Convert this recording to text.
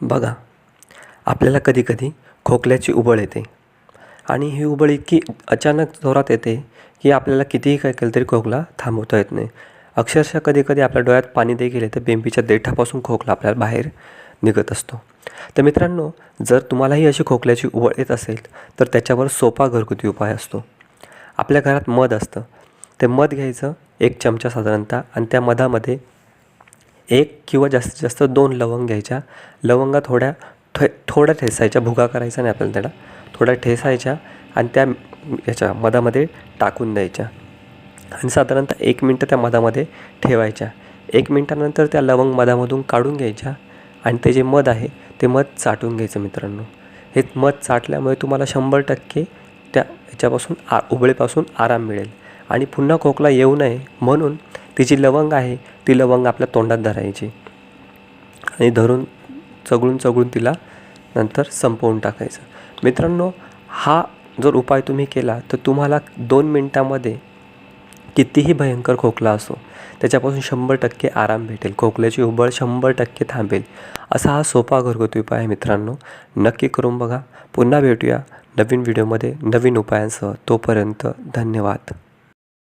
बघा आपल्याला कधीकधी खोकल्याची उबळ येते. आणि ही उबळ इतकी अचानक जोरात येते की आपल्याला कितीही काय केलं तरी खोकला थांबवता येत नाही. अक्षरशः कधीकधी आपल्या डोळ्यात पाणी देखील येतं बेंबीच्या देठापासून खोकला आपल्याला बाहेर निघत असतो. तर मित्रांनो जर तुम्हालाही अशी खोकल्याची उबळ येत असेल तर त्याच्यावर सोपा घरगुती उपाय असतो. आपल्या घरात मध असतं. ते मध घ्यायचं एक चमचा साधारणतः आणि त्या मधामध्ये एक किंवा जास्तीत जास्त दोन लवंग घ्यायच्या. लवंगा थोड्या ठे थोड्या ठेसायच्या भुगा करायचा नाही आपल्याला त्याला. थोड्या ठेसायच्या आणि त्या याच्या मधामध्ये टाकून द्यायच्या. आणि साधारणतः एक मिनटं त्या मधामध्ये ठेवायच्या. एक मिनटानंतर त्या लवंग मधामधून काढून घ्यायच्या आणि ते जे मध आहे ते मध चाटून घ्यायचं मित्रांनो. हे मध चाटल्यामुळे तुम्हाला शंभर टक्के त्या याच्यापासून आ उबळेपासून आराम मिळेल. आणि पुन्हा खोकला येऊ नये म्हणून ती जी लवंग आहे ती लवंग आपल्या तोंडात धरायची. आणि धरून चगळून चगळून तिला नंतर संपवून टाकायचं. मित्रांनो हा जर उपाय तुम्ही केला तर तुम्हाला दोन मिनटामध्ये कितीही भयंकर खोकला असो त्याच्यापासून शंभर टक्के आराम भेटेल. खोकल्याची उबळ शंभर टक्के थांबेल. असा हा सोपा घरगुती उपाय आहे मित्रांनो. नक्की करून बघा. पुन्हा भेटूया नवीन व्हिडिओमध्ये नवीन उपायांसह. तोपर्यंत धन्यवाद.